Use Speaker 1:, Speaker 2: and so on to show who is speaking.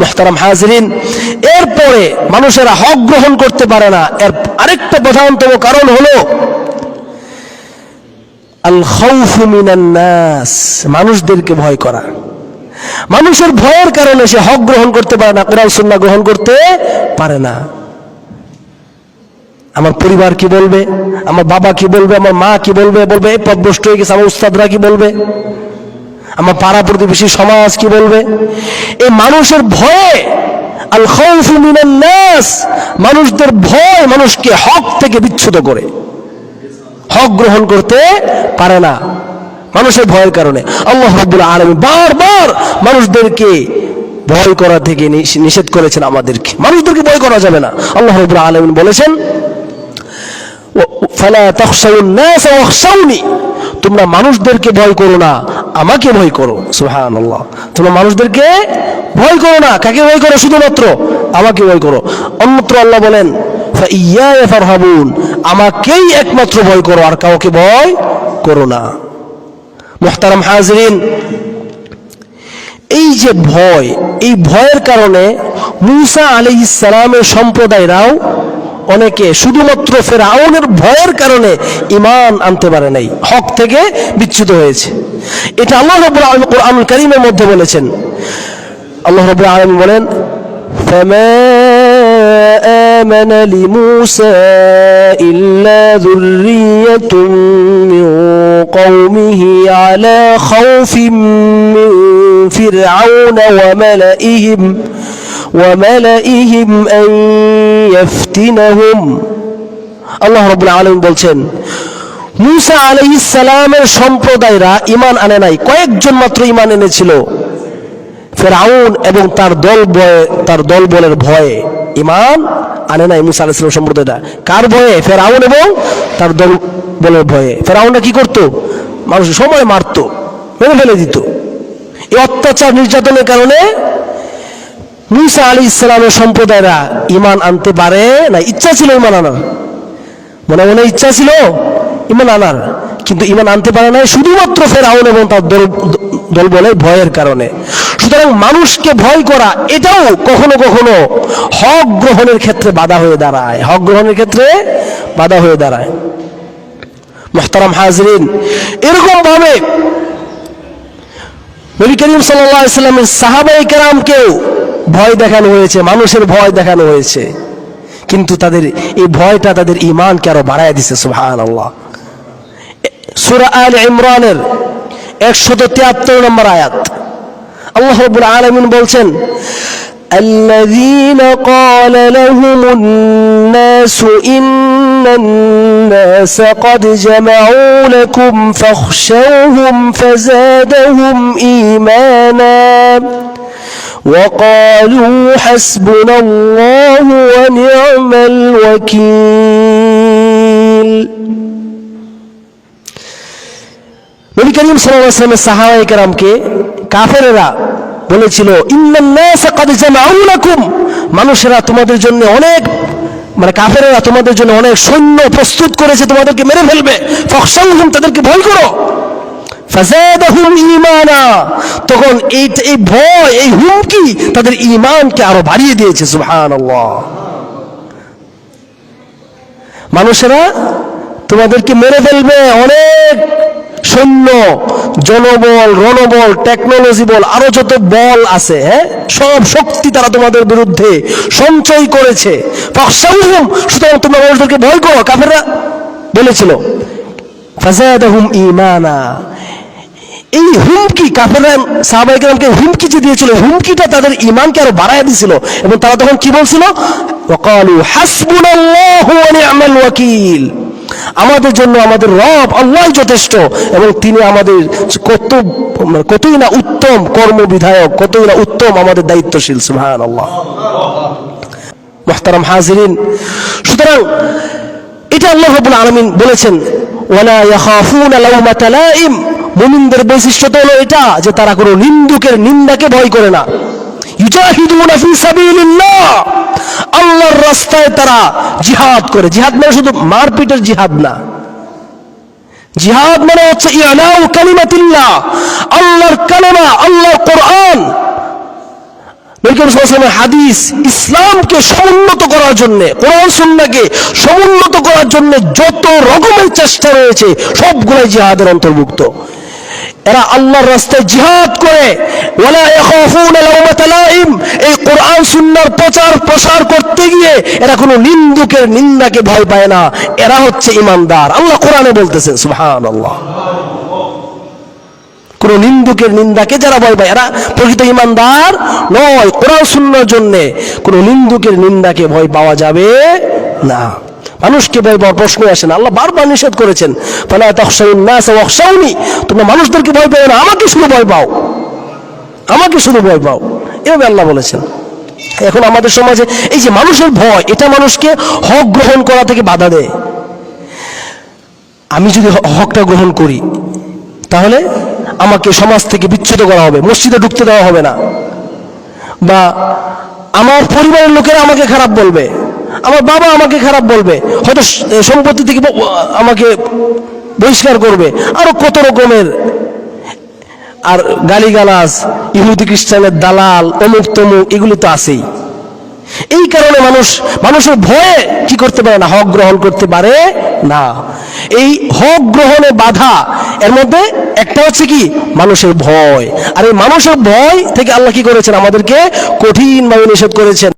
Speaker 1: মোহতারাম হাজরিন, এরপরে মানুষেরা হক গ্রহণ করতে পারে না। এর আরেকটা প্রধানতম কারণ হলো, আল নাস, মানুষদেরকে ভয় করা। মানুষের ভয়ের কারণে সে হক গ্রহণ করতে পারে না, কোরআন সুন্নাহ গ্রহণ করতে পারে না। আমার পরিবার কি বলবে? আমার বাবা কি বলবে? আমার মা কি বলবে? বলবে পদভ্রষ্ট হয়ে গেছে, আমার উস্তাদরা কি বলবে? আমার পাড়া প্রতিবেশী সমাজ কি বলবে? এই মানুষের ভয়ে আল নাস, মানুষদের ভয় মানুষকে হক থেকে বিচ্ছুত করে। হক গ্রহণ করতে পারে না মানুষের ভয়ের কারণে। আল্লাহ রাব্বুল আলামিন বারবার মানুষদেরকে ভয় করা থেকে নিষ- নিষেধ করেছেন আমাদেরকে। মানুষদেরকে ভয় করা যাবে না। আল্লাহ রাব্বুল আলামিন বলেছেন ফালা ওয়াখশাউনি। তোমরা মানুষদেরকে ভয় করো না। আমাকে ভয় করো সুহান আল্লাহ তোমরা মানুষদেরকে ভয় করো না। কাকে ভয় করো? শুধুমাত্র আমাকে ভয় করো। অন্যত্র আল্লাহ বলেন, ফাইয়ায়া ফারহাবুন আমাকেই একমাত্র ভয় করো, আর কাউকে ভয় করো না। মুহতারাম হাজরিন, এই যে ভয়, এই ভয়ের কারণে মুসা আলী ইসলামের সম্প্রদায়রাও অনেকে শুধুমাত্র ফেরাউনের ভয়ের কারণে ইমান আনতে পারে নাই, হক থেকে বিচ্যুত হয়েছে। এটা আল্লাহ রব্বুল আলামিন কোরআনুল কারীমের মধ্যে বলেছেন আল্লাহ রব্বুল আলামিন বলেন فما آمن لموسى إلا ذرية من قومه على خوف من فرعون وملئهم وملئهم أن يفتنهم আল্লাহ রব্বুল আলম বলছেন মুসা আলাইহিস সালামের সম্প্রদায়রা ইমান আনে নাই। কয়েকজন মাত্র ইমান এনেছিল। ফেরাউন এবং তার দল তার দল বলের ভয়ে ইমান আনে নাই মুসা আলাইহিস সালাম সম্প্রদায়টা কার ভয়ে? ফেরাউন এবং তার দল বলের ভয়ে। ফেরাউনটা কি করতো? মানুষ সময় মারতো, মেরে ফেলে দিত। এই অত্যাচার নির্যাতনের কারণে মুসা আলী ইসলামের সম্প্রদায়রা ইমান আনতে পারে না ইচ্ছা ছিল ইমান আনার। মনে মনে ইচ্ছা ছিল ইমান আনার। কিন্তু ইমান আনতে পারে না শুধুমাত্র ফেরাউন এবং তার দল দল বলে ভয়ের কারণে। সুতরাং মানুষকে ভয় করা, এটাও কখনো কখনো হক গ্রহণের ক্ষেত্রে বাধা হয়ে দাঁড়ায়। হক গ্রহণের ক্ষেত্রে বাধা হয়ে দাঁড়ায়। মোহতারাম হাজরিন এরকম ভাবে নবী করিম সাল্লামের সাহাবাই কেরামকেও ভয় দেখানো হয়েছে, মানুষের ভয় দেখানো হয়েছে। কিন্তু তাদের এই ভয়টা তাদের ইমানকে আরও বাড়ায় দিছে সুহান আল্লাহ সুরা আল ইমরানের একশত তিয়াত্তর নম্বর আয়াত আল্লাহ রবুল আলমিন বলছেন الذين قال لهم الناس إن الناس قد جمعوا لكم فاخشوهم فزادهم إيمانا وقالوا حسبنا الله ونعم الوكيل নবী করিম সাল্লাল্লাহু আলাইহি কেরামকে কাফেরেরা বলেছিল মানুষেরা তোমাদের জন্য অনেক মানে কাফেরেরা তোমাদের জন্য অনেক সৈন্য প্রস্তুত করেছে, তোমাদেরকে মেরে ফেলবে। তাদেরকে ভয় করো। তখন এই এই ভয়, এই হুমকি তাদের ঈমানকে আরও বাড়িয়ে দিয়েছে, সুবহানাল্লাহ। মানুষেরা তোমাদেরকে মেরে ফেলবে, অনেক সৈন্য জনবল, রণবল টেকনোলজি বল, আরও যত বল আছে হ্যাঁ? সব শক্তি তারা তোমাদের বিরুদ্ধে সঞ্চয় করেছে। সুতরাং তোমরা মানুষদেরকে ভয় করো, কাফেররা বলেছিল ঈমানা। এই হুমকি কাফেররা সাহাবাইকেরামকে হুমকি যে দিয়েছিল হুমকিটা তাদের ইমানকে আরও বাড়ায় দিয়েছিল এবং তারা তখন কি বলছিল? ওয়াকালু হাসবুনাল্লাহু ওয়া নি'মাল ওয়াকিল। আমাদের জন্য আমাদের রব আল্লাহ যথেষ্ট এবং তিনি আমাদের কত, কতই না উত্তম কর্মবিধায়ক কতই না উত্তম আমাদের দায়িত্বশীল সুবহান আল্লাহ মোহতারাম হাজিরিন, সুতরাং এটা আল্লাহ রাব্বুল আলামিন বলেছেন, ওয়ালা ইয়াখাফুনা লাউমাতা লাইম মুমিনদের বৈশিষ্ট্য তো হলো এটা, যে তারা কোনো নিন্দুকের নিন্দাকে ভয় করে না। ইউজাহিদুনা ফি সাবিলিল্লাহ আল্লাহর রাস্তায় তারা জিহাদ করে। জিহাদ মানে শুধু মারপিটের জিহাদ না। জিহাদ মানে হচ্ছে ইয়ালাউ কালিমাতিল্লাহ। আল্লাহর কালেমা, আল্লাহর কোরআন। হাদিস ইসলামকে সমুন্নত করার জন্য, কোরআন সুন্নাহকে সমুন্নত করার জন্য যত রকমের চেষ্টা রয়েছে, সবগুলাই জিহাদের অন্তর্ভুক্ত। এরা আল্লাহর রাস্তায় জিহাদ করে। এই কোরআন সুন্নাহর প্রচার, প্রসার করতে গিয়ে এরা কোনো নিন্দুকের নিন্দাকে ভয় পায় না। এরা হচ্ছে ইমানদার। আল্লাহ কোরআনে বলতেছেন, সুবহানাল্লাহ। কোন নিন্দুকের নিন্দাকে যারা ভয় পায়, এরা প্রকৃত ইমানদার নয়। কোরআন শূন্যর জন্য কোন নিন্দুকের নিন্দাকে ভয় পাওয়া যাবে না। মানুষকে ভয় পাওয়ার প্রশ্ন আসে না। আল্লাহ বারবার নিষেধ করেছেন ওয়াখশাউনি। তোমরা মানুষদেরকে ভয় পাও না, আমাকে শুধু ভয় পাও। আমাকে শুধু ভয় পাও। এভাবে আল্লাহ বলেছেন। এখন আমাদের সমাজে এই যে মানুষের ভয়, এটা মানুষকে হক গ্রহণ করা থেকে বাধা দেয়। আমি যদি হকটা গ্রহণ করি, তাহলে আমাকে সমাজ থেকে বিচ্ছুত করা হবে, মসজিদে ঢুকতে দেওয়া হবে না। বা আমার পরিবারের লোকেরা আমাকে খারাপ বলবে। আমার বাবা আমাকে খারাপ বলবে, হয়তো সম্পত্তি থেকে আমাকে বহিষ্কার করবে, আরও কত রকমের। আর গালিগালাজ, ইহুদি খ্রিস্টানের দালাল, অমুক তমুক, এগুলো তো আছেই। এই কারণে মানুষ, মানুষের ভয়ে কি করতে পারে না? হক গ্রহণ করতে পারে না। এই হক গ্রহণে বাধা, এর মধ্যে একটা হচ্ছে কি? মানুষের ভয়। আর এই মানুষের ভয় থেকে আল্লাহ কি করেছেন? আমাদেরকে কঠিনভাবে নিষেধ করেছেন।